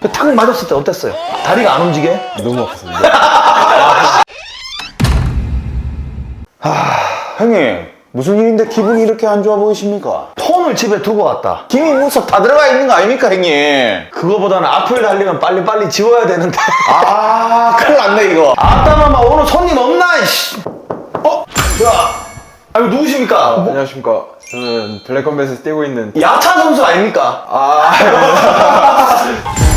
그탁 맞았을 때 어땠어요? 다리가 안 움직여? 너무 아팠습니다. 형님 무슨 일인데 기분이 이렇게 안 좋아 보이십니까? 폰을 집에 두고 왔다. 김이 무석 다 들어가 있는 거 아닙니까 형님? 그거보다는 앞을 달리면 빨리빨리 지워야 되는데. 아 큰일 났네 이거 아따 마마 오늘 손님 없나? 이씨. 어? 야. 아, 이거 누구십니까? 뭐, 안녕하십니까. 저는 블랙컴뱃에서 뛰고 있는 야차 선수 아닙니까? 아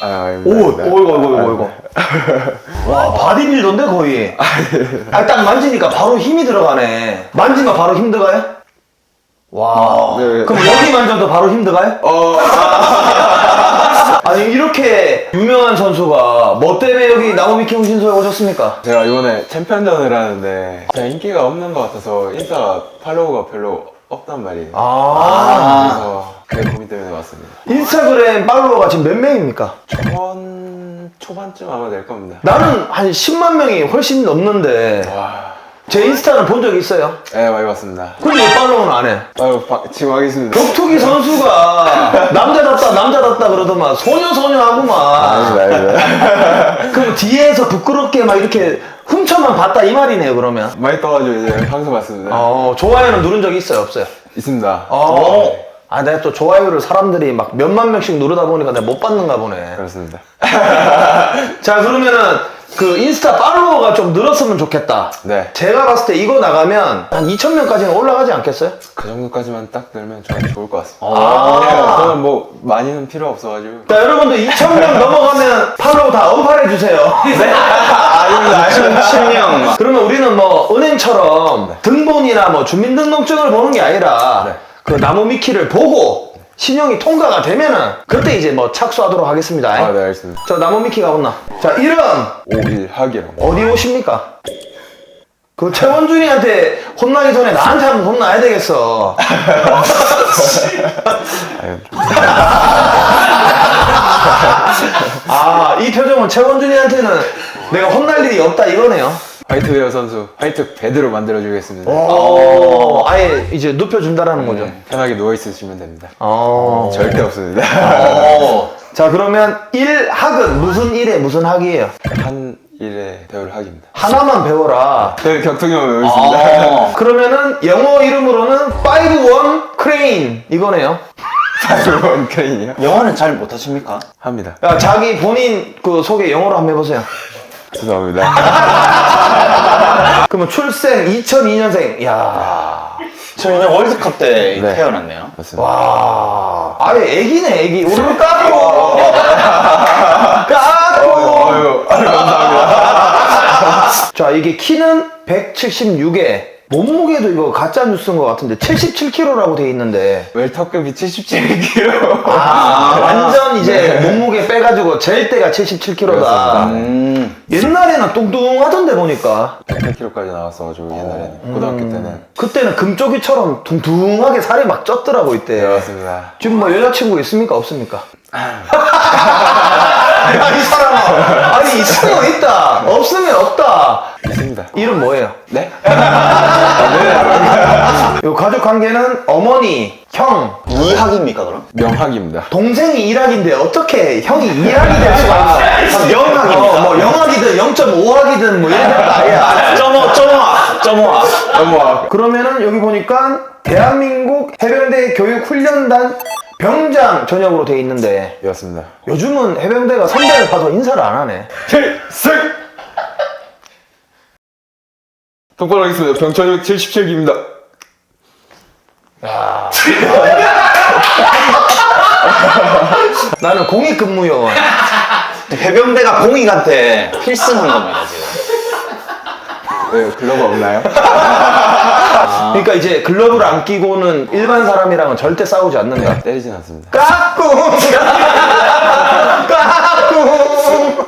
아, 오, 아닙니다. 어이구, 어이구, 어이구, 어이구. 와, 바디빌더인데, 거의. 아, 딱 만지니까 바로 힘이 들어가네. 만지면 바로 힘 들어가요? 와. 네. 그럼 여기 만져도 바로 힘 들어가요? 어, 아니, 이렇게 유명한 선수가 뭐 때문에 여기 나무위키 홍신소에 오셨습니까? 제가 이번에 챔피언전을 하는데 제가 인기가 없는 것 같아서 인스타 팔로우가 별로 없단 말이에요. 아. 그래서 그 고민 때문에 왔습니다. 인스타그램 팔로워가 지금 몇 명입니까? 천 초반쯤 아마 될 겁니다. 나는 한 10만 명이 훨씬 넘는데 와, 제 인스타는 본 적 있어요. 네 많이 봤습니다. 근데 왜 팔로우는 안 해? 아유 바- 지금 하겠습니다. 격투기 선수가 남자답다 남자답다 그러더만 소녀 소녀 하구만 아닙니다, 아닙니다. 그럼 뒤에서 부끄럽게 막 이렇게 훔쳐만 봤다 이 말이네요 그러면 많이 떠가지고 이제 방송 봤습니다. 어 좋아요는 누른 적 있어요 없어요? 있습니다. 어. 아 내가 또 좋아요를 사람들이 막 몇만 명씩 누르다 보니까 내가 못 받는가 보네 그렇습니다. 자 그러면은 그 인스타 팔로워가 좀 늘었으면 좋겠다 네. 제가 봤을 때 이거 나가면 한 2,000명까지는 올라가지 않겠어요? 그 정도까지만 딱 저는 좋을 것 같습니다. 아. 네, 저는 뭐 많이는 필요 없어가지고. 자 여러분들 2,000명 넘어가면 팔로우 다 언팔해 주세요 네? 아닙니다 7명 그러면 우리는 뭐 은행처럼 등본이나 뭐 주민등록증을 보는 게 아니라 네. 그 나무 미키를 보고 신용이 통과가 되면은 그때 이제 뭐 착수하도록 하겠습니다. 아, 네, 알겠습니다. 저 나무 미키가 온나? 자 이름 오일학이라고. 어디 오십니까? 그 최원준이한테 혼나기 전에 나한테 한번 혼나야 되겠어. 아유, 아 이 표정은 최원준이한테는 내가 혼날 일이 없다 이거네요. 화이트웨어 선수 화이트 베드로 만들어주겠습니다. 오, 아예 이제 눕혀준다라는 거죠. 네, 편하게 누워 있으시면 됩니다. 어. 절대 없습니다. 어. 자 그러면 일학은 무슨 일에 무슨 학이에요? 한 일에 배울 학입니다. 하나만 배워라. 네, 격투기만 배우겠습니다. 어. 그러면은 영어 이름으로는 5-1 크레인 이거네요. 그런 크레인이요? 영어는 잘 못하십니까? 합니다. 야, 자기 본인 그 소개 영어로 한번 해보세요. 죄송합니다. 그러면 출생 2002년생. 야, 저희는 월드컵 때 네. 태어났네요 맞습니다. 와, 아예 애기네 애기. 우리 까고, 까고. 아유, 아유, 감사합니다. 자 이게 키는 176에 몸무게도 이거 가짜 뉴스인 것 같은데 77kg라고 돼 있는데. 웰터급이 77kg. 아, 완전 이제 몸무게 빼가지고 젤 때가 77kg다. 그렇습니다. 음 옛날에는 뚱뚱하던데 보니까 108kg까지 나왔어가지고 옛날에는 고등학교 때는. 그때는 금쪽이처럼 둥둥하게 살이 막 쪘더라고 네, 이때. 맞습니다. 지금 뭐 여자친구 있습니까 없습니까? 아니 이 사람아 아니 있으면 있다 없으면 없다 있습니다. 이름 뭐예요? 네? 요 가족 관계는 어머니, 형, 이학입니까 그럼? 명학입니다. 동생이 1학인데 어떻게 형이 2학이 될 수가 있어? 영학입니다. 어, 뭐 영학이든 0.5학이든 뭐 이런 것도 아니야. 점오 점오 아 점오아 너무 그러면은 여기 보니까 대한민국 해병대 교육훈련단 병장 전역으로 돼 있는데 이었습니다. 요즘은 해병대가 선배를 봐서 인사를 안 하네. 필승! 똑바로 하겠습니다. 병천육 77기입니다. 나는 공익근무요원. 해병대가 공익한테 필승한 겁니다 지금 네, 글러브 없나요? 그러니까 이제 글러브를 안 끼고는 일반 사람이랑은 절대 싸우지 않는다. 때리진 않습니다. 까꿍! 까꿍!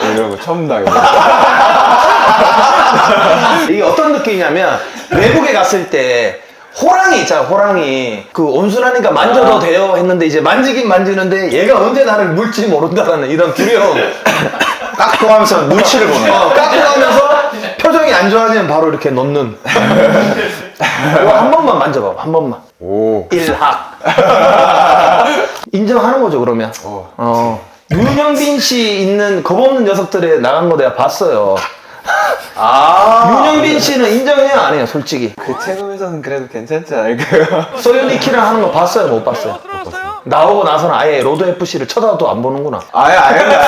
네, 이런 거 처음 당해요. 이게 어떤 느낌이냐면 외국에 갔을 때 호랑이 있잖아 호랑이 그 온순하니까 만져도 돼요 했는데 이제 만지긴 만지는데 얘가 언제 나를 물지 모른다라는 이런 두려움 깎고 하면서 눈치를 보네. 어, 깎고 하면서 표정이 안 좋아지면 바로 이렇게 놓는 이거 한 번만 만져봐 한 번만 오. 일학 인정하는 거죠 그러면 어. 어. 윤영빈 씨 있는 겁 없는 녀석들에 나간 거 내가 봤어요 아. 윤영빈 씨는 인정해요 안 해요 솔직히 그 체급에서는 그래도 괜찮지 않을까요? 소연이키랑 하는 거 봤어요 못 봤어요 나오고 나서는 아예 로드 FC를 쳐다도 안 보는구나 아예 아예 아예.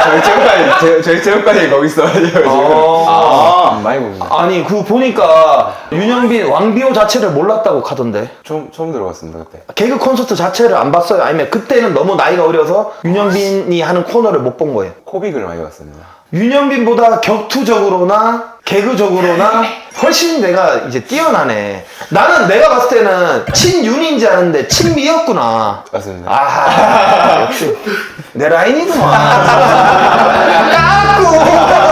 저희 체육관이 제- 저희 체육관이 거기 있어가지고 지금. 어. 아, 많이 봅니다. 아니 그 보니까 윤영빈 왕비호 자체를 몰랐다고 하던데 처음 처음 들어봤습니다 그때. 개그 콘서트 자체를 안 봤어요 아니면 그때는 너무 나이가 어려서 윤영빈이 하는 코너를 못 본 거예요 코빅을 많이 봤습니다. 윤영빈보다 격투적으로나 개그적으로나 훨씬 내가 이제 뛰어나네. 나는 내가 봤을 때는 친윤인지 아는데 친미였구나. 맞습니다. 아 역시. 내 라인이구만. 깎고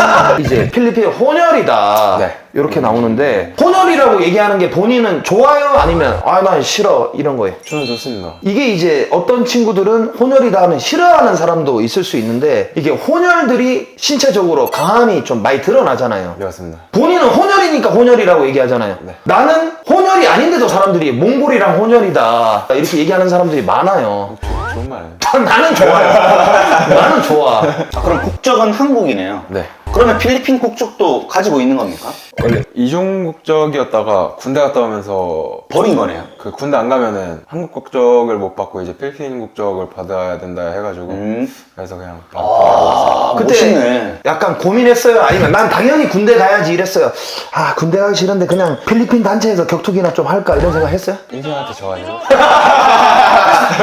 이제 필리핀 혼혈이다 네. 이렇게 나오는데 혼혈이라고 얘기하는 게 본인은 좋아요 아니면 아 난 싫어 이런 거예요 저는 좋습니다. 이게 이제 어떤 친구들은 혼혈이다 하면 싫어하는 사람도 있을 수 있는데 이게 혼혈들이 신체적으로 강함이 좀 많이 드러나잖아요 네 맞습니다. 본인은 혼혈이니까 혼혈이라고 얘기하잖아요. 네. 나는 혼혈 이 아닌데도 사람들이 몽골이랑 혼혈이다 이렇게 얘기하는 사람들이 많아요. 조- 좋은 말이에요. 나는 좋아요. 나는 좋아. 아, 그럼 국적은 한국이네요. 네. 그러면 필리핀 국적도 가지고 있는 겁니까? 원래 이중 국적이었다가 군대 갔다 오면서 버린 거네요. 그 군대 안 가면은 한국 국적을 못 받고 이제 필리핀 국적을 받아야 된다 해가지고 음. 그래서 그냥 아, 그때 멋있네. 약간 고민했어요. 아니면 난 당연히 군대 가야지 이랬어요. 아 군대 가기 싫은데 그냥 필리핀 단체에서 격투기 나 좀 할까 이런 생각 했어요? 인생한테 져가지고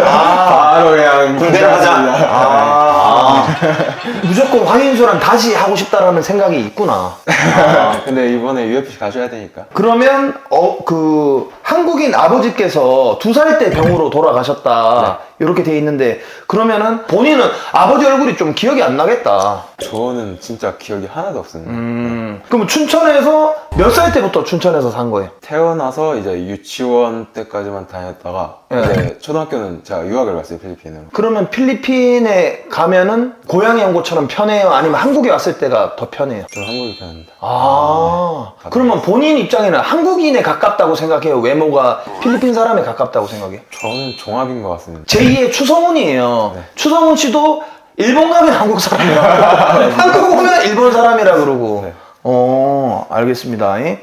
바로 그냥 군대를 하자. 갔습니다. 아, 무조건 황인수랑 다시 하고 싶다라는 생각이 있구나. 아, 근데 이번에 UFC 가셔야 되니까 그러면 어 그 한국인 아버지께서 두 살 때 병으로 돌아가셨다 이렇게 돼 있는데 그러면은 본인은 아버지 얼굴이 좀 기억이 안 나겠다. 저는 진짜 기억이 하나도 없습니다. 음 그럼 춘천에서 몇 살 때부터 춘천에서 산 거예요? 태어나서 이제 유치원 때까지만 다녔다가 예. 이제 초등학교는 제가 유학을 갔어요 필리핀으로. 그러면 필리핀에 가면은 고향에 온 것처럼 편해요? 아니면 한국에 왔을 때가 더 편해요? 저는 한국이 편합니다. 아, 그러면 본인 입장에는 한국인에 가깝다고 생각해요? 외 모가 필리핀 사람에 가깝다고 생각해요? 저는 종합인 것 같습니다. 제2의 추성훈이에요. 네. 추성훈 씨도 일본 가면 한국 사람이야. 한국 오면 일본 사람이라 그러고. 네. 어, 알겠습니다. 예.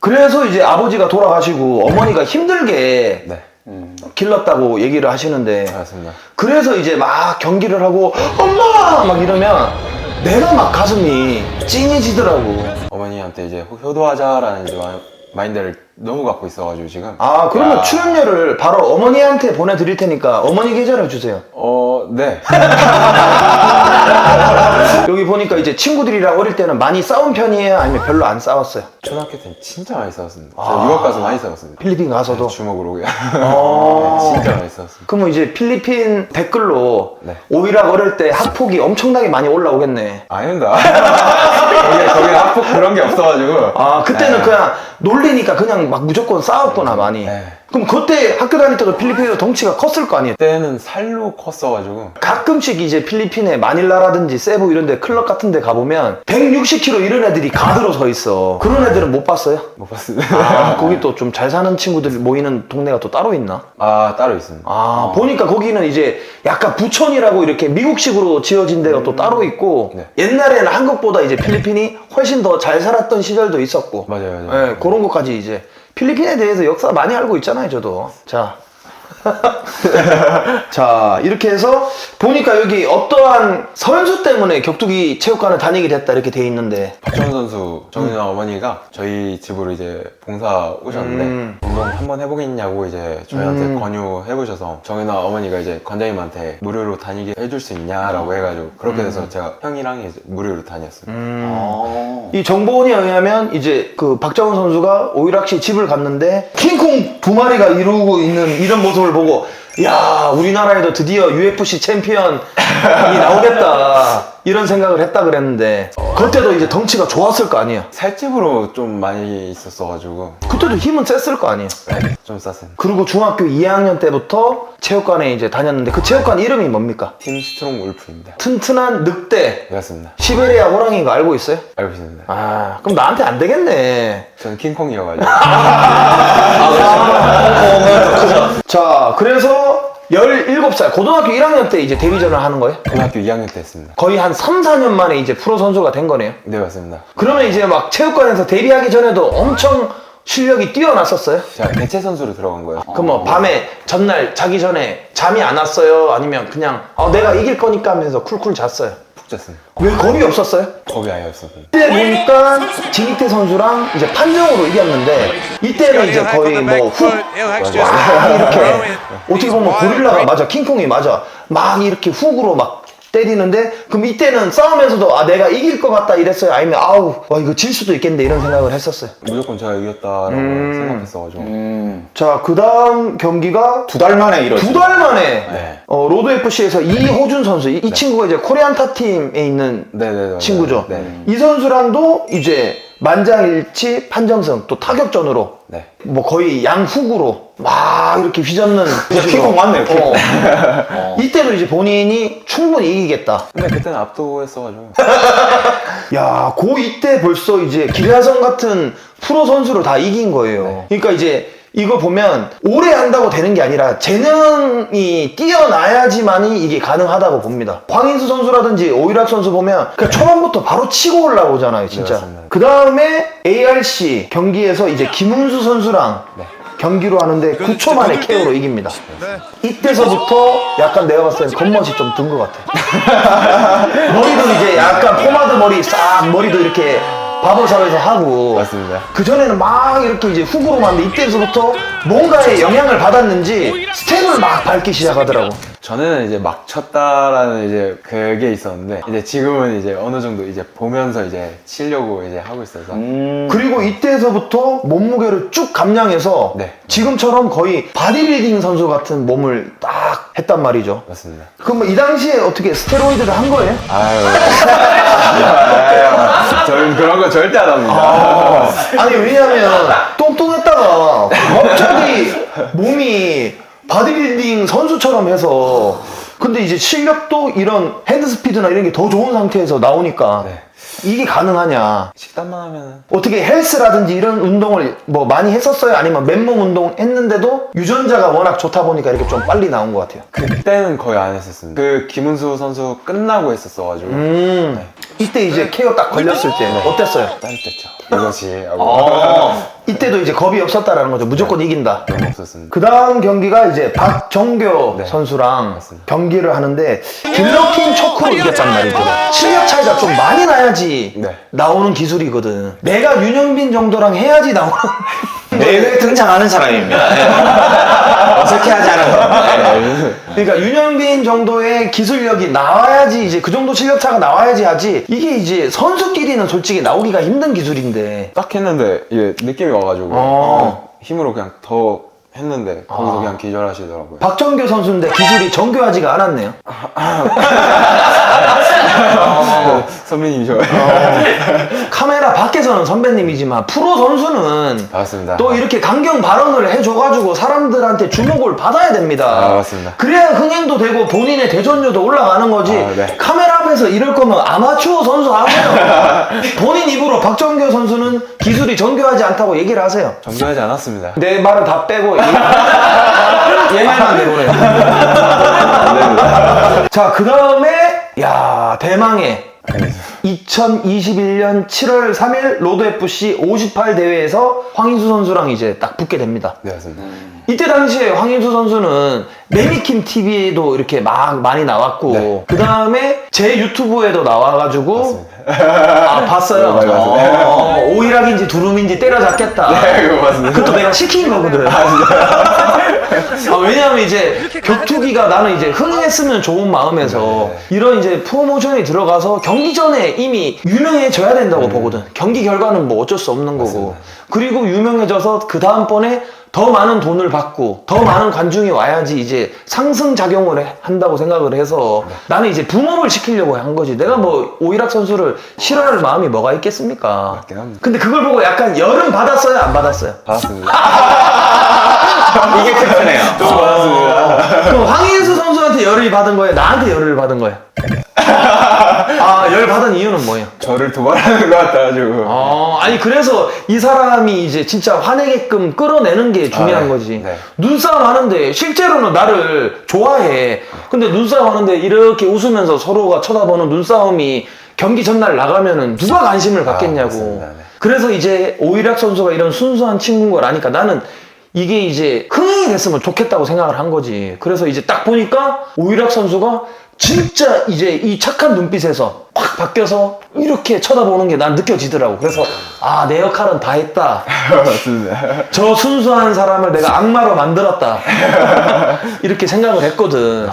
그래서 이제 아버지가 돌아가시고 어머니가 힘들게 네, 길렀다고 얘기를 하시는데 맞습니다. 그래서 이제 막 경기를 하고 엄마 막 이러면 내가 막 가슴이 찡해지더라고. 어머니한테 이제 효도하자라는 이제 마- 마인드를 너무 갖고 있어가지고 지금. 아 그러면 야. 출연료를 바로 어머니한테 보내드릴 테니까 어머니 계좌로 주세요. 어, 네. 여기 보니까 이제 친구들이랑 어릴 때는 많이 싸운 편이에요? 아니면 별로 안 싸웠어요? 초등학교 때는 진짜 많이 싸웠습니다. 아. 저 유학 가서 많이 싸웠습니다. 필리핀 가서도? 주먹으로 그냥. 어. 진짜 많이 싸웠습니다. 그러면 이제 필리핀 댓글로 네. 오이락 어릴 때 학폭이 엄청나게 많이 올라오겠네. 아닙니다. 그런 게 없어가지고. 아, 그때는 네. 그냥 놀리니까 그냥 막 무조건 싸웠구나, 많이. 네. 그럼 그때 학교 다닐 때도 필리핀에서 덩치가 컸을 거 아니에요? 그때는 살로 컸어가지고. 가끔씩 이제 필리핀에 마닐라라든지 세부 이런 데 클럽 같은 데 가보면 160kg 이런 애들이 가드로 서 있어. 그런 애들은 못 봤어요? 못 봤습니다. 아, 거기 또 좀 잘 사는 친구들 모이는 동네가 또 따로 있나? 아, 따로 있습니다. 아, 보니까 거기는 이제 약간 부천이라고 이렇게 미국식으로 지어진 데가 또 따로 있고 네. 옛날에는 한국보다 이제 필리핀이 훨씬 더 잘 살았던 시절도 있었고 맞아요, 맞아요. 예, 그런 것까지 이제 필리핀에 대해서 역사 많이 알고 있잖아요, 저도. 자. 자, 이렇게 해서 보니까 여기 어떠한 선수 때문에 격투기 체육관을 다니게 됐다 이렇게 돼 있는데 박정훈 선수, 저희 음. 어머니가 저희 집으로 이제 봉사 오셨는데 음. 운동 한번 해보겠냐고 이제 저희한테 음. 권유해보셔서 정현아 어머니가 이제 관장님한테 무료로 다니게 해줄 수 있냐라고 해가지고 그렇게 돼서 제가 형이랑 이제 무료로 다녔어요. 음. 어. 이 정보원에 의하면 이제 그 박정훈 선수가 오이락시 집을 갔는데 킹콩 두 마리가 이루고 있는 이런 모습을 보고 야 우리나라에도 드디어 UFC 챔피언이 나오겠다 이런 생각을 했다 그랬는데 그때도 이제 덩치가 좋았을 거 아니에요. 살집으로 좀 많이 있었어가지고 그때도 힘은 셌을 거 아니에요. 네, 좀 쌌습니다. 그리고 중학교 2학년 때부터 체육관에 이제 다녔는데 그 체육관 이름이 뭡니까? 팀 스트롱 울프입니다. 튼튼한 늑대 네, 맞습니다. 시베리아 호랑이인 거 알고 있어요? 알고 있습니다. 아 그럼 나한테 안 되겠네. 저는 킹콩이어가지고 자 그래서 17살 고등학교 1학년 때 이제 데뷔전을 하는 거예요? 고등학교 2학년 때 했습니다. 거의 한 3, 4년 만에 이제 프로 선수가 된 거네요. 네 맞습니다. 그러면 이제 막 체육관에서 데뷔하기 전에도 엄청 실력이 뛰어났었어요? 제가 대체 선수로 들어간 거예요. 그럼 뭐 밤에 전날 자기 전에 잠이 안 왔어요? 아니면 그냥 어, 내가 이길 거니까 하면서 쿨쿨 잤어요? 푹 잤습니다. 왜 겁이 없었어요? 겁이 아예 없었습니다. 그때 보니까 진익태 선수랑 이제 판정으로 이겼는데 이때는 이제 거의 뭐훅 이렇게 어떻게 보면 고릴라가 맞아 킹콩이 맞아 막 이렇게 훅으로 막 때리는데 그럼 이때는 싸우면서도 아 내가 이길 것 같다 이랬어요 아니면 아우 와 이거 질 수도 있겠는데 이런 생각을 했었어요 무조건 제가 이겼다라고 생각했어가지고 음, 자 그 다음 경기가 두 달 만에 이렇게. 두달 만에 네. 어, 로드 FC에서 이호준 선수 이, 이 친구가 이제 코리안타 팀에 있는 네네네 맞아요. 친구죠 네. 이 선수랑도 이제 만장일치 판정승 또 타격전으로 네. 뭐 거의 양훅으로 막 이렇게 휘젓는 킹콩 맞네요, 킹콩. 어. 이때도 이제 본인이 충분히 이기겠다. 근데 그때는 압도했어가지고 야, 고 이때 벌써 이제 기라성 같은 프로 선수를 다 이긴 거예요. 그러니까 이제 이거 보면 오래 한다고 되는 게 아니라 재능이 뛰어나야지만이 이게 가능하다고 봅니다. 황인수 선수라든지 오일학 선수 보면 그냥 초반부터 바로 치고 올라오잖아요, 진짜. 맞습니다. 그 다음에 ARC 경기에서 이제 김은수 선수랑 네. 경기로 하는데 9초 만에 KO로 이깁니다. 이때서부터 약간 내가 봤을 때 겉멋이 좀 든 것 같아. 머리도 이제 약간 포마드 머리 싹 머리도 이렇게 바버샵에서 하고 맞습니다. 그 전에는 막 이렇게 이제 훅으로 만는데 이때서부터 뭔가에 영향을 받았는지 스텝을 막 밟기 시작하더라고. 저는 이제 막 쳤다라는 이제 그게 있었는데 이제 지금은 이제 어느 정도 이제 보면서 이제 치려고 이제 하고 있어서 음, 그리고 이때서부터 몸무게를 쭉 감량해서 네. 지금처럼 거의 바디빌딩 선수 같은 몸을 딱 했단 말이죠. 맞습니다. 그럼 뭐이 당시에 어떻게 스테로이드를 한 거예요? 아유, 아유 저는 그런 거 절대 안 합니다. 아니 왜냐면 뚱뚱했다가 갑자기 몸이 바디빌딩 선수처럼 해서 근데 이제 실력도 이런 핸드 스피드나 이런 게 더 좋은 상태에서 나오니까 네. 이게 가능하냐 식단만 하면은 어떻게 헬스라든지 이런 운동을 뭐 많이 했었어요? 아니면 맨몸 운동 했는데도 유전자가 워낙 좋다 보니까 이렇게 좀 빨리 나온 것 같아요 그때는 거의 안 했었습니다. 그 김은수 선수 끝나고 했었어가지고 음 이때 이제 KO 딱 걸렸을 때 어땠어요? 짜릿했죠. 이것이 하고 어, 이때도 이제 겁이 없었다라는 거죠 무조건 이긴다 너무 없었습니다. 그 다음 경기가 이제 박정교 네. 선수랑 맞습니다. 경기를 하는데 길러킨 초크로 이겼단 말이죠. 실력 차이가 좀 많이 나야지 네. 나오는 기술이거든. 내가 윤영빈 정도랑 해야지 나오는. 매회 등장하는 사람입니다. 예. 어색해하지 않은 거. 그러니까 윤영빈 정도의 기술력이 나와야지 이제 그 정도 실력 차가 나와야지 하지 이게 이제 선수끼리는 솔직히 나오기가 힘든 기술인데 딱 했는데 이게 느낌이 와가지고 어. 힘으로 그냥 더 했는데 거기서 그냥 기절하시더라고요. 박정교 선수인데 기술이 정교하지가 않았네요. 선배님이셔. 카메라 밖에서는 선배님이지만 프로 선수는 맞습니다. 또 이렇게 강경 발언을 해줘가지고 사람들한테 주목을 받아야 됩니다. 아, 맞습니다. 그래야 흥행도 되고 본인의 대전료도 올라가는 거지. 아, 네. 카메라 앞에서 이럴 거면 아마추어 선수 하세요. 본인 입으로 박정교 선수는 기술이 정교하지 않다고 얘기를 하세요. 정교하지 않았습니다. 내 말을 다 빼고 얘- 얘기만 내보내. 자, 그 다음에 야 대망의 2021년 7월 3일 로드 FC 58 대회에서 황인수 선수랑 이제 딱 붙게 됩니다. 네 맞습니다. 이때 당시에 황인수 선수는 매미킴 TV에도 이렇게 막 많이 나왔고 네. 그 다음에 제 유튜브에도 나와가지고 아 봤어요. 네, 맞습니다. 어, 오일학인지 두rum인지 때려잡겠다. 네, 그거 맞습니다. 그것도 내가 시킨 거거든. 아, 왜냐면 이제 격투기가 나는 이제 흥했으면 좋은 마음에서 네. 이런 이제 프로모션이 들어가서 경기 전에 이미 유명해져야 된다고 보거든. 경기 결과는 뭐 어쩔 수 없는 거고. 그리고 유명해져서 그 다음번에 더 많은 돈을 받고 더 많은 관중이 와야지 이제 상승 작용을 해- 한다고 생각을 해서 나는 이제 붐업을 시키려고 한 거지. 내가 뭐 오이락 선수를 싫어할 마음이 뭐가 있겠습니까? 맞긴 합니다. 근데 그걸 보고 약간 열은 받았어요, 안 받았어요? 받았습니다. 이게 받았습니다. 그럼 황인수 선수한테 열을 받은 거예요? 나한테 열을 받은 거예요? 아, 열 받은 이유는 뭐예요? 저를 도발하는 것 같아가지고. 아, 아니 그래서 이 사람이 이제 진짜 화내게끔 끌어내는 게 중요한 아, 네. 거지. 네. 눈싸움 하는데 실제로는 나를 좋아해. 근데 눈싸움 하는데 이렇게 웃으면서 서로가 쳐다보는 눈싸움이 경기 전날 나가면은 누가 관심을 갖겠냐고. 맞습니다. 네. 그래서 이제 오일학 선수가 이런 순수한 친구인 걸 아니까 나는 이게 이제 흥행이 됐으면 좋겠다고 생각을 한 거지. 그래서 이제 딱 보니까 오일학 선수가 진짜 이제 이 착한 눈빛에서 확 바뀌어서 이렇게 쳐다보는 게 난 느껴지더라고. 그래서 아, 내 역할은 다 했다. 맞습니다. 저 순수한 사람을 내가 악마로 만들었다. 이렇게 생각을 했거든.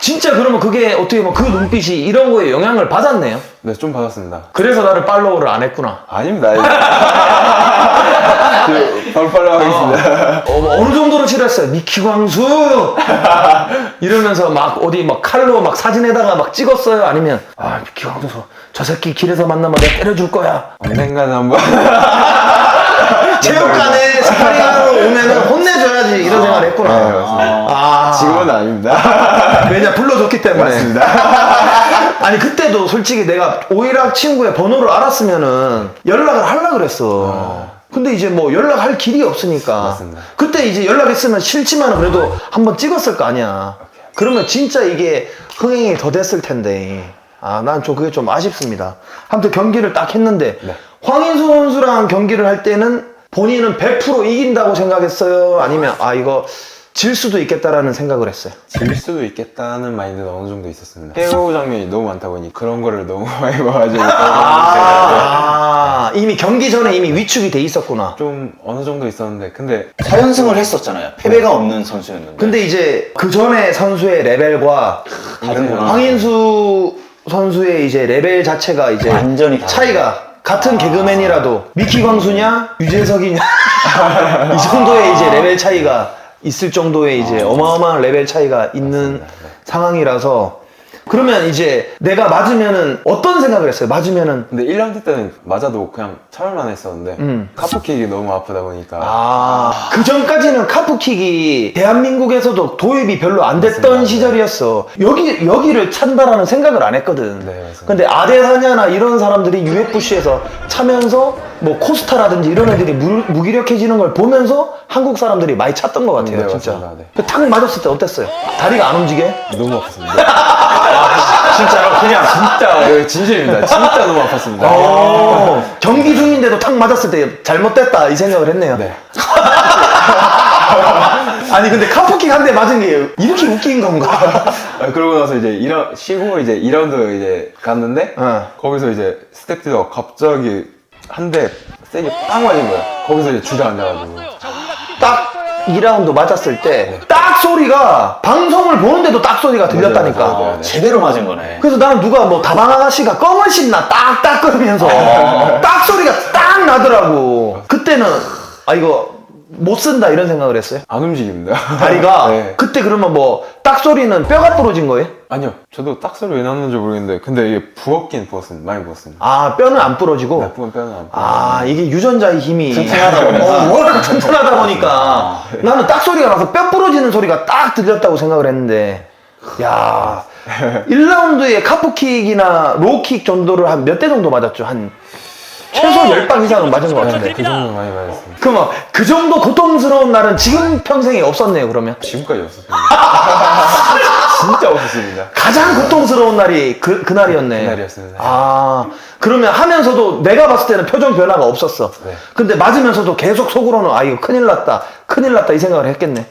진짜 그러면 그게 어떻게 보면 그 눈빛이 이런 거에 영향을 받았네요. 네, 좀 받았습니다. 그래서 나를 팔로우를 안 했구나. 아닙니다. 그, 바로 팔로 하겠습니다. 어, 뭐 어느 정도로 싫었어요? 미키 광수! 이러면서 막 어디 막 칼로 막 사진에다가 막 찍었어요? 아니면, 아, 미키 광수, 저 새끼 길에서 만나면 내가 때려줄 거야. 언젠가는 한번. 체육관에 스파링하러 오면은 혼내줘야지. 이런 생각을 네, 했구나. 맞습니다. 아. 지금은 아닙니다. 왜냐, 불러줬기 때문에. 아니, 그때도 솔직히 내가 오이락 친구의 번호를 알았으면은 연락을 하려고 그랬어. 근데 이제 뭐 연락할 길이 없으니까. 맞습니다. 그때 이제 연락했으면 싫지만 그래도 한번 찍었을 거 아니야. 그러면 진짜 이게 흥행이 더 됐을 텐데. 아, 난 좀 그게 좀 아쉽습니다. 아무튼 경기를 딱 했는데, 네. 황인수 선수랑 경기를 할 때는 본인은 100% 이긴다고 생각했어요? 아니면, 아, 이거 질 수도 있겠다라는 생각을 했어요. 질 수도 있겠다는 마인드는 어느 정도 있었습니다. KO 장면이 너무 많다 보니 그런 거를 너무 많이 봐가지고 아, 이미 경기 전에 이미 위축이 돼 있었구나. 좀 어느 정도 있었는데 근데 4연승을 했었잖아요. 패배가 없는 선수였는데. 근데 이제 그 전에 선수의 레벨과 다르구나. 황인수 선수의 이제 레벨 자체가 이제 완전히 다르네. 차이가 같은 개그맨이라도 미키 광수냐 유재석이냐? 이 정도의 이제 레벨 차이가 있을 정도의 이제 어마어마한 레벨 차이가 있는 상황이라서 그러면 이제 내가 맞으면은 어떤 생각을 했어요? 맞으면은 근데 1라운드 때는 맞아도 그냥 참을만 했었는데 음. 카프킥이 너무 아프다 보니까 아, 그 전까지는 카프킥이 대한민국에서도 도입이 별로 안 됐던 맞습니다. 시절이었어. 여기, 여기를 찬다라는 생각을 안 했거든. 네, 맞습니다. 근데 아데사냐나 이런 사람들이 UFC에서 차면서 뭐 코스타라든지 이런 애들이 무, 무기력해지는 걸 보면서 한국 사람들이 많이 찾던 것 같아요, 네, 진짜. 맞습니다. 네. 그탁 맞았을 때 어땠어요? 다리가 안 움직여? 너무 아팠습니다. 진짜로? 그냥. 진짜 이거 진심입니다. 진짜 너무 아팠습니다. 어, 경기 중인데도 탁 맞았을 때 잘못됐다 이 생각을 했네요. 네. 아니 근데 카프킥 한 대 맞은 게 이렇게 웃긴 건가? 아, 그러고 나서 이제 2라, 쉬고 이제 2라운드 이제 갔는데 어. 거기서 이제 스태프들가 갑자기 한 대 세게 빵 맞은 거야. 거기서 이제 주저앉아가지고. 딱 2라운드 맞았을 때 딱 소리가 방송을 보는데도 딱 소리가 들렸다니까. 맞아요, 맞아요. 아, 제대로 맞은 거네. 그래서 나는 누가 뭐 다방 아가씨가 껌을 씹나 딱딱 끓으면서 딱 소리가 딱 나더라고. 그때는 아 이거 못 쓴다 이런 생각을 했어요. 안 움직입니다. 다리가 네. 그때 그러면 뭐 딱 소리는 뼈가 부러진 거예요? 아니요. 저도 딱 소리 왜 났는지 모르겠는데 근데 이게 부었긴 부었습니다. 많이 부었습니다. 아 뼈는 안 부러지고. 나쁜 뼈는 안 부었어요. 아 이게 유전자의 힘이 튼튼하다 보니까. 어, 워낙 튼튼하다 보니까 나는 딱 소리가 나서 뼈 부러지는 소리가 딱 들렸다고 생각을 했는데 야 1라운드에 카프킥이나 로킥 정도를 한 몇 대 정도 맞았죠 한 최소 10방 이상은 맞은 것 네, 같은데 네, 그 정도 많이 맞았습니다. 그럼 그 정도 고통스러운 날은 지금 평생에 없었네요 그러면 지금까지 없었습니다. 진짜 없었습니다. 가장 고통스러운 날이 그, 그날이었네 그날이었습니다. 아 그러면 하면서도 내가 봤을 때는 표정 변화가 없었어 네. 근데 맞으면서도 계속 속으로는 아 이거 큰일 났다 큰일 났다 이 생각을 했겠네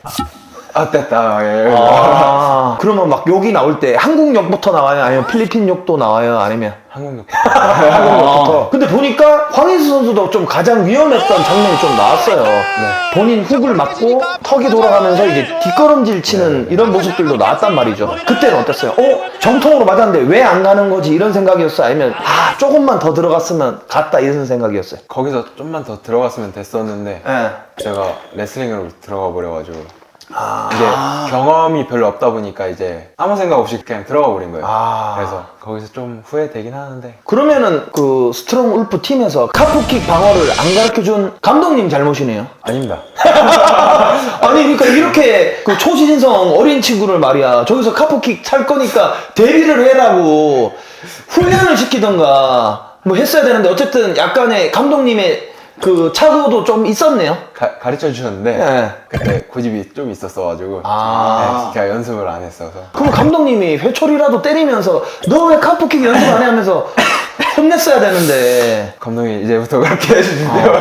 아 됐다 예. 아, 그러면 막 욕이 나올 때 한국 욕부터 나와요? 아니면 필리핀 욕도 나와요? 아니면 한국 욕 한국 욕부터? 근데 보니까 황인수 선수도 좀 가장 위험했던 장면이 좀 나왔어요. 본인 훅을 맞고 턱이 돌아가면서 이제 뒷걸음질 치는 이런 모습들도 나왔단 말이죠. 그때는 어땠어요? 어? 정통으로 맞았는데 왜 안 가는 거지? 이런 생각이었어요? 아니면 아, 조금만 더 들어갔으면 갔다 이런 생각이었어요? 거기서 좀만 더 들어갔으면 됐었는데 예. 제가 레슬링으로 들어가 버려가지고 이제 경험이 별로 없다 보니까 이제 아무 생각 없이 그냥 들어가 버린 거예요. 아. 그래서 거기서 좀 후회되긴 하는데 그러면은 그 스트롱 울프 팀에서 카프킥 방어를 안 가르쳐준 감독님 잘못이네요. 아닙니다. 아니 그러니까 이렇게 그 초신성 어린 친구를 말이야 저기서 카프킥 찰 거니까 대비를 해라고 훈련을 시키던가 뭐 했어야 되는데 어쨌든 약간의 감독님의 그 착오도 좀 있었네요. 가, 가르쳐 주셨는데 네. 그때 고집이 좀 있었어가지고 아. 네, 제가 연습을 안 했어서 그럼 감독님이 회초리라도 때리면서 너 왜 카프킥 연습 안 해 하면서 혼냈어야 되는데 감독이 이제부터 그렇게 해주신대요.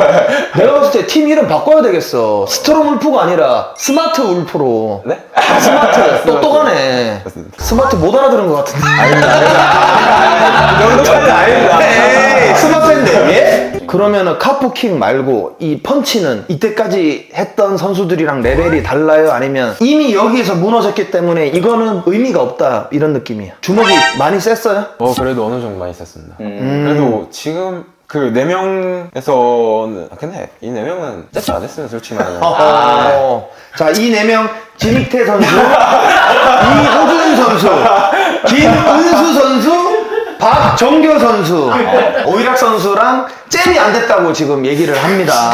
내가 봤을 때 팀 이름 바꿔야 되겠어. 스트롱 울프가 아니라 스마트 울프로. 네? 스마트 똑똑하네. 맞습니다. 스마트 못 알아들은 것 같은데. 그 정도까지는 아닙니다. 에이, 스마트인데 예? 그러면은 카프킥 말고 이 펀치는 이때 까지 했던 선수들이랑 레벨이 달라요? 아니면 이미 여기에서 무너졌기 때문에 이거는 의미가 없다 이런 느낌이에요. 주먹이 많이 셌어요? 어 그래도 어느 정도 많이 썼습니다. 음. 그래도 지금 그 네 명에서는 아, 근데 이 네 명은 째지 안 했으면 솔직히 말하면 어. 자, 이 네 명 진익태 선수, 이호준 선수, 김은수 선수, 박정교 선수, 오이락 선수랑 잼이 안 됐다고 지금 얘기를 합니다.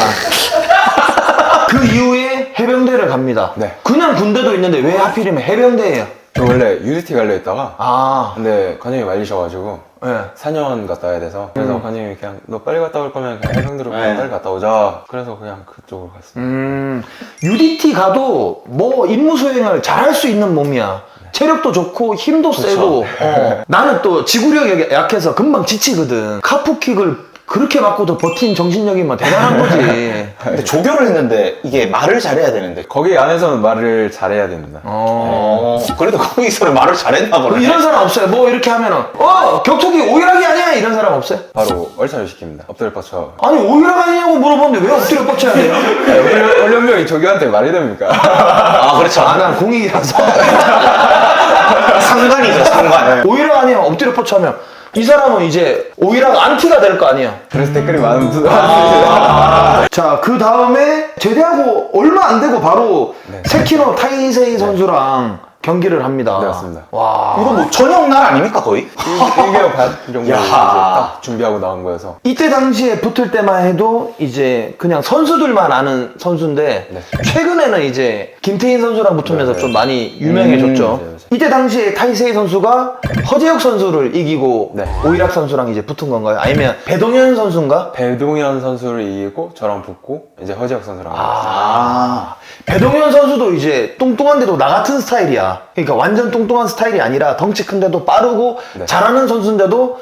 그 이후에 해병대를 갑니다. 네. 그냥 군대도 있는데 왜 하필이면 해병대예요? 저 원래 UDT 갈려 했다가 아, 근데 관장님이 말리셔가지고 네. 4년 갔다 와야 돼서 그래서 음. 관장님이 그냥 너 빨리 갔다 올 거면 그냥 해병대로 그냥 네. 빨리 갔다 오자 그래서 그냥 그쪽으로 갔습니다 음, UDT 가도 뭐 임무 수행을 잘 할 수 있는 몸이야. 체력도 좋고 힘도 세고. 어. 나는 또 지구력이 약해서 금방 지치거든. 카프킥을 그렇게 맞고도 버틴 정신력이면 대단한 거지. 근데 조교를 했는데 이게 말을 잘해야 되는데. 거기 안에서는 말을 잘해야 됩니다 어. 어, 그래도 거기서는 말을 잘했나 보네. 이런 사람 없어요. 뭐 이렇게 하면은 어 격투기 오일하기 아니야 이런 사람 없어요. 바로 얼차를 시킵니다 엎드려 뻗쳐 아니 오일하기 아니냐고 물어보는데 왜 엎드려 뻗쳐야 돼요? 훈련병이 저기한테 말이 됩니까? 아, 그렇죠. 아 난 공익이라서 상관이죠, 상관. 오일하기 아니야 엎드려 뻗쳐하면 이 사람은 이제 오일하기 안티가 될 거 아니야. 그래서 댓글이 많은 분들 자, 그 다음에 제대하고 얼마 안 되고 바로 네. 세키노 타이세이 선수랑 경기를 합니다. 네, 맞습니다. 와. 이거 뭐 저녁 날 아닙니까, 거의? 1 개월 반 정도 이제 야. 딱 준비하고 나온 거여서 이때 당시에 붙을 때만 해도 이제 그냥 선수들만 아는 선수인데 네. 최근에는 이제 김태인 선수랑 붙으면서 네, 네. 좀 많이 유명해졌죠. 음, 맞아요, 맞아요. 이때 당시에 타이세이 선수가 허재혁 선수를 이기고 네. 오이락 선수랑 이제 붙은 건가요? 아니면 배동현 선수인가? 배동현 선수를 이기고 저랑 붙고 이제 허지혁 선수랑 아. 배동현 선수도 이제 뚱뚱한데도 나 같은 스타일이야. 그러니까 완전 뚱뚱한 스타일이 아니라 덩치 큰데도 빠르고 네. 잘하는 선수인데도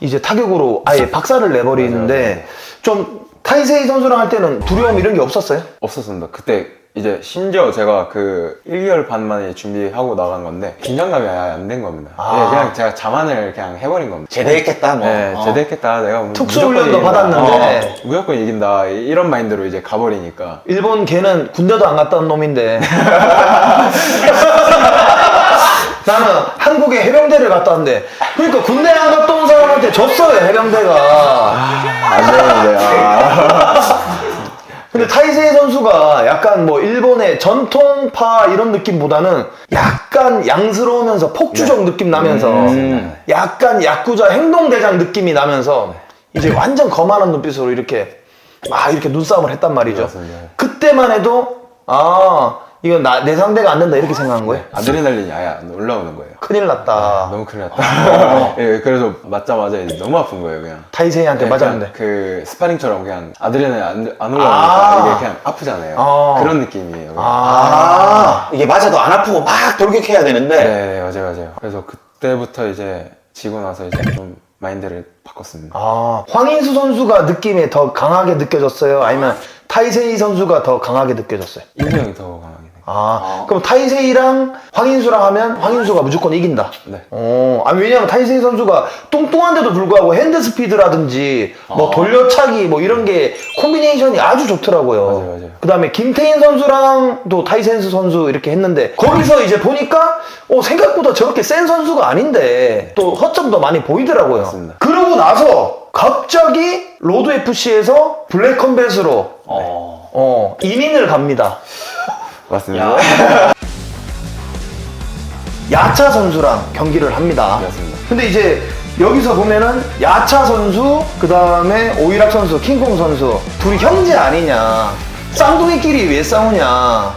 이제 타격으로 아예 박살을 내버리는데. 좀 타이세이 선수랑 할 때는 두려움 이런 게 없었어요? 없었습니다. 그때 이제 심지어 제가 그 1개월 반 만에 준비하고 나간 건데 긴장감이 아예 안 된 겁니다. 아. 예, 그냥 제가 자만을 그냥 해버린 겁니다. 제대했겠다, 뭐. 네, 어. 제대했겠다. 내가 무- 특수 무조건 훈련도 이긴다. 받았는데. 어, 무조건 이긴다. 이런 마인드로 이제 가버리니까 일본 걔는 군대도 안 갔다 온 놈인데 나는 한국에 해병대를 갔다 왔는데 그러니까 군대 안 갔다 온 사람한테 졌어요 해병대가 안 되는데 아. 근데 타이세이 선수가 약간 뭐 일본의 전통파 이런 느낌보다는 약간 양스러우면서 폭주적 느낌 나면서 음. 약간 야쿠자 행동대장 느낌이 나면서 이제 완전 거만한 눈빛으로 이렇게 막 이렇게 눈싸움을 했단 말이죠. 그때만 해도 아 이건 나, 내 상대가 안 된다 이렇게 생각한 거예요. 아드레날린이 아예 안 올라오는 거예요. 큰일 났다. 너무 큰일 났다. 예, 그래서 맞자마자 이제 너무 아픈 거예요, 그냥. 타이세이한테 네, 맞았는데. 그냥 그 스파링처럼 그냥 아드레날린 안, 안 올라오니까 아. 이게 그냥 아프잖아요. 아. 그런 느낌이에요. 그냥. 아, 아, 이게 맞아도 안 아프고 막 돌격해야 되는데. 네, 네, 맞아요, 맞아요. 그래서 그때부터 이제 지고 나서 이제 좀 마인드를 바꿨습니다. 아 황인수 선수가 느낌이 더 강하게 느껴졌어요? 아니면 타이세이 선수가 더 강하게 느껴졌어요? 인수 형이 더 강하게. 네. 아, 그럼 타이세이랑 황인수랑 하면 황인수가 무조건 이긴다. 네. 어, 아니 왜냐면 타이세이 선수가 뚱뚱한데도 불구하고 핸드 스피드라든지 뭐 돌려차기 뭐 이런 게 콤비네이션이 아주 좋더라고요. 맞아요, 맞아요. 그다음에 김태인 선수랑 또 타이센스 선수 이렇게 했는데 거기서 이제 보니까 어, 생각보다 저렇게 센 선수가 아닌데 또 허점도 많이 보이더라고요. 맞습니다. 그러고 나서 갑자기 로드 FC에서 블랙 컴뱃으로 어, 이민을 갑니다. 맞습니다. 야차 선수랑 경기를 합니다. 맞습니다. 근데 이제 여기서 보면은 야차 선수, 그 다음에 오이락 선수, 킹콩 선수 둘이 형제 아니냐. 쌍둥이끼리 왜 싸우냐.